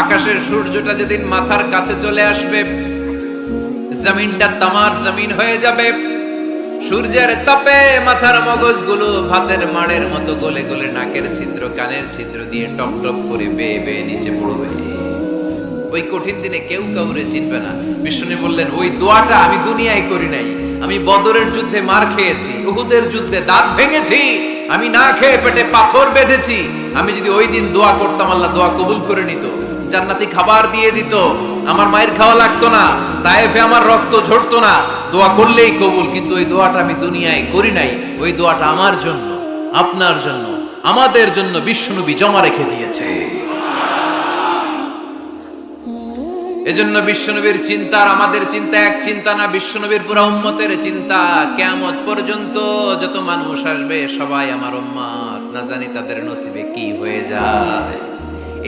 আকাশের সূর্যটা যেদিন মাথার কাছে চলে আসবে, জমিনটা তামার জমিন হয়ে যাবে। সূর্যের তাপে মাথার মগজগুলো ভাতের মাড়ের মতো গলে গলে নাকের ছিদ্র, কানের ছিদ্র দিয়ে টপ টপ করে বেয়ে বেয়ে নিচে পড়বে। ওই কঠিন দিনে কেউ কাউরে চিনবে না। বিষ্ণু বললেন, ওই দোয়াটা আমি দুনিয়ায় করি নাই। আমি বদরের যুদ্ধে মার খেয়েছি, উহুদের যুদ্ধে দাঁত ভেঙেছি, আমি না খেয়ে পেটে পাথর বেঁধেছি। আমি যদি ওই দিন দোয়া করতাম, আল্লাহ দোয়া কবুল করে নিত। জান্নাতি খাবার দিয়ে দিত। আমার মায়ের খাওয়া লাগতো না তাইফে আমার রক্ত ঝরতো না। দোয়া করলেই কবুল, কিন্তু ওই দোয়াটা আমি দুনিয়ায় করি নাই। ওই দোয়াটা আমার জন্য, আপনার জন্য, আমাদের জন্য বিশ্বনবী জমা রেখে দিয়েছে। এজন্য বিশ্বনবীর চিন্তা আমাদের চিন্তা এক চিন্তা না, বিশ্বনবীর পুরা উম্মতের চিন্তা। কেমত পর্যন্ত যত মানুষ আসবে, সবাই আমার উম্মত না জানি তাদের নসিবে কি হয়ে যায়।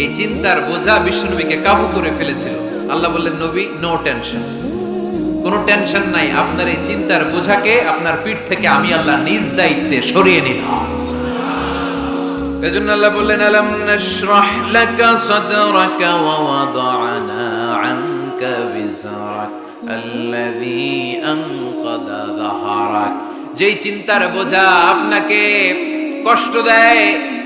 এই চিন্তার বোঝা বিশ্বনবীকে কাবু করে ফেলেছিল। আল্লাহ বললেন, নবী নো টেনশন কোনো টেনশন নাই। আপনার এই চিন্তার বোঝাকে আপনার পিঠ থেকে আমি আল্লাহ নিজ দায়িত্বে সরিয়ে নিলাম। এজন্য আল্লাহ বললেন, আলাম নাশরাহ লাকা সাদরাকা ওয়া ওয়াদানা আনকা বিজরাক আল্লাযী আনকাদা যাহারাক যেই চিন্তার বোঝা আপনাকে কষ্ট দেয়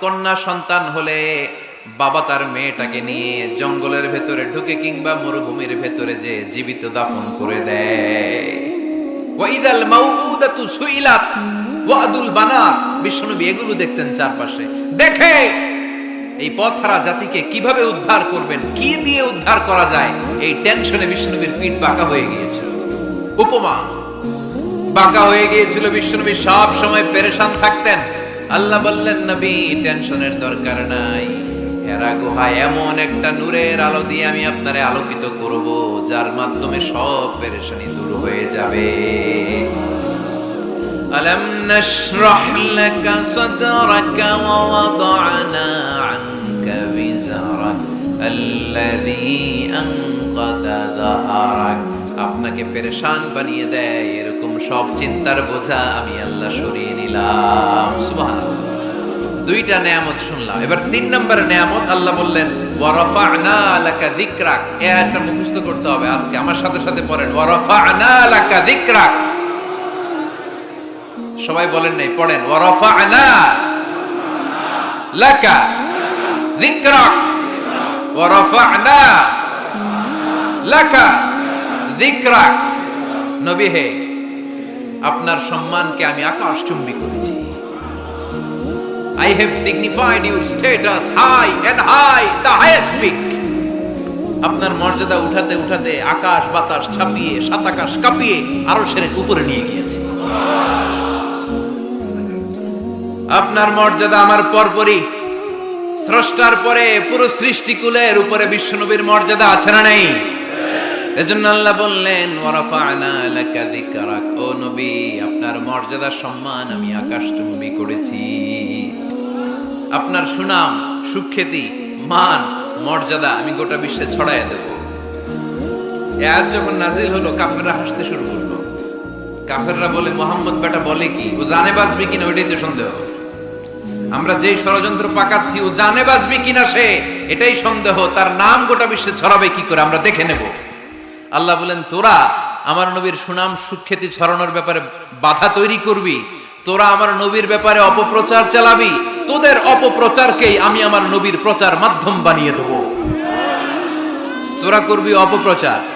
কন্যা সন্তান হলে বাবা তার মেয়েটাকে নিয়ে জঙ্গলের ভেতরে ঢুকে কিংবা মরুভূমির ভেতরে যে জীবিত দাফন করে দেয়। ওয়াইদাল এগুলো দেখতেন চারপাশে। দেখে এই পথহারা জাতিকে কীভাবে উদ্ধার করবেন, কি দিয়ে উদ্ধার করা যায়, এই টেনশনে বিষ্ণুবীর পিঠ বাঁকা হয়ে গিয়েছিল। উপমা বাঁকা হয়ে গিয়েছিল বিষ্ণুবী সব সময় পেরেশান থাকতেন। আল্লাহ বললেন নবী টেনশনের দরকার নাই হেরা গুহায় এমন একটা নূরের আলো দিয়ে আমি আপনারে আলোকিত করব যার মাধ্যমে সব পেরেশানি দূর হয়ে যাবে ألم نشرح لك صدرك ووضعنا عنك وزرك الذي أنقض ظهرك আপনাকে পেরেশান বানিয়ে দেয়। এরকম সব চিন্তার বোঝা আমি আল্লাহ সরিয়ে নিলাম। দুইটা নেয়ামত শুনলাম। এবার তিন নম্বরে নেয়ামত আল্লাহ বললেন, ওয়ারাফা'না লাকা যিকরাক। মুখস্থ করতে হবে আজকে। আমার সাথে সাথে পড়েন, ওয়ারাফা'না লাকা যিকরাক। সবাই বলেন নাই, পড়েন, ওয়ারাফা'না লাকা যিকরাক। ওয়ারাফা'না লাকা নবী হে আপনার সম্মানকে আমি আকাশচুম্বী করেছি। I have dignified your status high and high, the highest peak. আপনার মর্যাদা উঠাতে উঠাতে আকাশ বাতাস ছাপিয়ে সাত আকাশ কাঁপিয়ে আরও সেরে উপরে নিয়ে গিয়েছে। আপনার মর্যাদা আমার পরপরই। স্রষ্টার পরে পুরো সৃষ্টিকুলের উপরে বিশ্বনবীর মর্যাদা আছে না নেই? এজন্য আল্লাহ বললেন, ওয়ারাফা'না লাকা যিকরাক। ও নবী, আপনার মর্যাদা সম্মান আমি আকাশচুম্বী করেছি। আপনার সুনাম, সুখ্যাতি, মান, মর্যাদা আমি গোটা বিশ্বে ছড়াইয়া দেব। আজ যখন নাজিল হলো, কাফেররা হাসতে শুরু করল। কাফেররা বলে, মোহাম্মদ বেটা বলে কি? ও জানে বাঁচবে কিনা ওইটাই তো সন্দেহ। আমরা যেই ষড়যন্ত্র পাকাচ্ছি, ও জানে বাঁচবে কিনা সে? এটাই সন্দেহ। তার নাম গোটা বিশ্বে ছড়াবে কি করে? আমরা দেখে নেব। আল্লাহ বলেন, তোরা আমার নবীর সুনাম সুখ্যাতি ছড়ানোর ব্যাপারে বাধা তৈরি করবি, তোরা আমার নবীর ব্যাপারে অপপ্রচার চালাবি, তোদের অপপ্রচারকেই আমি আমার নবীর প্রচার মাধ্যম বানিয়ে দেব। তোরা করবি অপপ্রচার।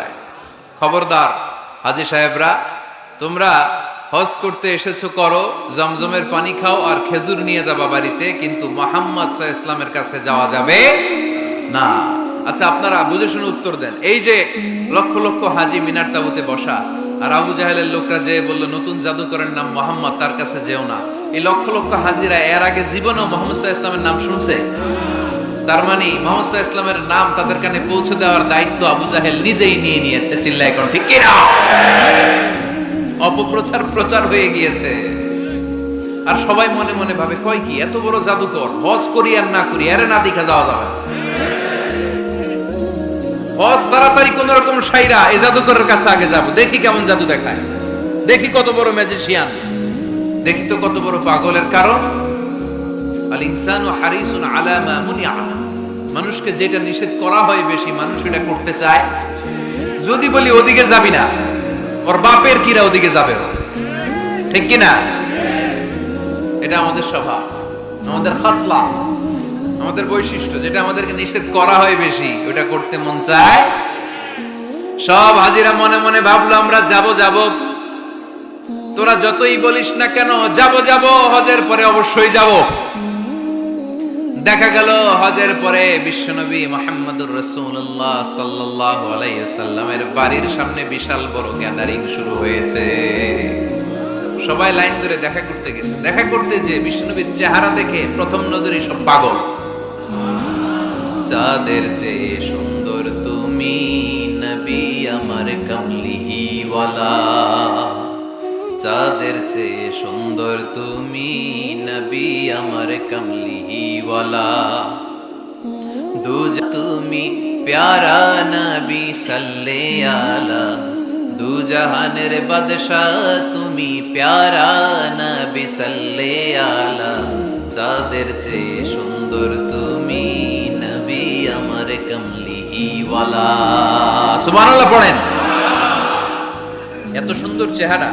খবরদার। হাজি সাহেবরা, তোমরা হজ করতে এসেছ, করো, জমজমের পানি খাও আর খেজুর নিয়ে যাবা বাড়িতে, কিন্তু মোহাম্মদ সাহা ইসলামের কাছে যাওয়া যাবে না। আচ্ছা আপনারা বুঝে শুনে উত্তর দেন। এই যে লক্ষ লক্ষ হাজি মিনার তাবুতে বসা, আর আবু জাহেলের লোকরা যে বলল, নতুন জাদুকরের নাম মোহাম্মদ, তার কাছে যেও না। এই লক্ষ লক্ষ হাজিরা এর আগে জীবনেও মোহাম্মদ সাহা ইসলামের নাম শুনছে? তার মানে মোহাম্মদ ইসলামের নাম তাদের কানে পৌঁছে দেওয়ার দায়িত্ব আবু জাহেল নিজেই নিয়ে নিয়েছে চিল্লাই কোন ঠিক কিনা? অপপ্রচার প্রচার হয়ে গিয়েছে। আর সবাই মনে মনে ভাবে, কয় কি, এত বড় জাদুকর, হজ করি আর না করি, আরে না দেখা যাওয়া যাবে হজ তাড়াতাড়ি কোন রকম সাইরা এই জাদুকরের কাছে আগে যাব। দেখি কেমন জাদু দেখায়। দেখি কত বড় ম্যাজিশিয়ান দেখি তো কত বড় পাগলের কারণ। মানুষকে যেটা নিষেধ করা হয় বেশি, মানুষ এটা করতে চায়। যদি বলি ওদিকে যাবি না, ওর বাপের কিরা ওদিকে যাবে ঠিক কি না এটা আমাদের স্বভাব, আমাদের ফাসলা আমাদের বৈশিষ্ট্য। যেটা আমাদেরকে নিষেধ করা হয় বেশি, ওটা করতে মন চায়। সব হাজিরা মনে মনে ভাবলো, আমরা যাব যাব। তোরা যতই বলিস না কেন, যাব যাব, হজের পরে অবশ্যই যাব। দেখা গেল হজের পরে বিশ্বনবী মোহাম্মদুর রসুল্লাহ সাল্লাহ আলাইসাল্লামের বাড়ির সামনে বিশাল বড় গ্যাদারিং শুরু হয়েছে। সবাই লাইন ধরে দেখা করতে গেছে। দেখা করতে যে বিশ্বনবীর চেহারা দেখে প্রথম নজরে সব পাগল। চাঁদের চেয়ে সুন্দর তুমি নবী আমার কামলিওয়ালা চাঁদের চেয়ে সুন্দর তুমি, নবী আমার কামলিওয়ালা। দুজ তুমি প্যারা নবী সাল্লে আলা দু জাহানের বাদশাহ তুমি প্যারা নবী সাল্লে আলা চাঁদের চেয়ে সুন্দর তুমি, নবী আমার কামলিওয়ালা। সুবহানাল্লাহ পড়েন। এত সুন্দর চেহারা।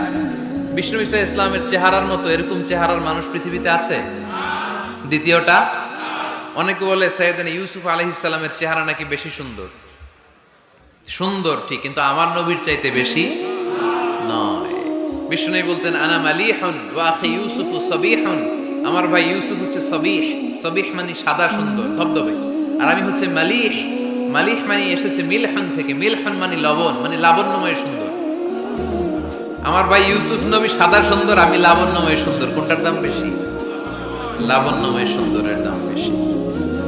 বিষ্ণু ইসা ইসলামের চেহারার মতো এরকম চেহারার মানুষ পৃথিবীতে আছে? দ্বিতীয়টা, অনেকে বলে সৈয়দান ইউসুফ আলহ ইসলামের চেহারা নাকি বেশি সুন্দর? সুন্দর ঠিক, কিন্তু আমার নবীর চাইতে বেশি নয়। বিষ্ণু বলতেন, আনা মালিহন ওয়া আখি ইউসুফ সবিহন। আমার ভাই ইউসুফ হচ্ছে সবিহ। সবিহ মানে সাদা সুন্দর, ধবধবে। আর আমি হচ্ছে মালিহ। মালিহ মানে এসেছে মিলহন থেকে। মিলহন মানে লবণ মানে লাবণ্যময় সুন্দর। আমার ভাই ইউসুফ নবী সাদা সুন্দর, আমি লাবণ্যময় সুন্দর। কোনটার দাম বেশি? লাবণ্যময় সুন্দরের দাম বেশি।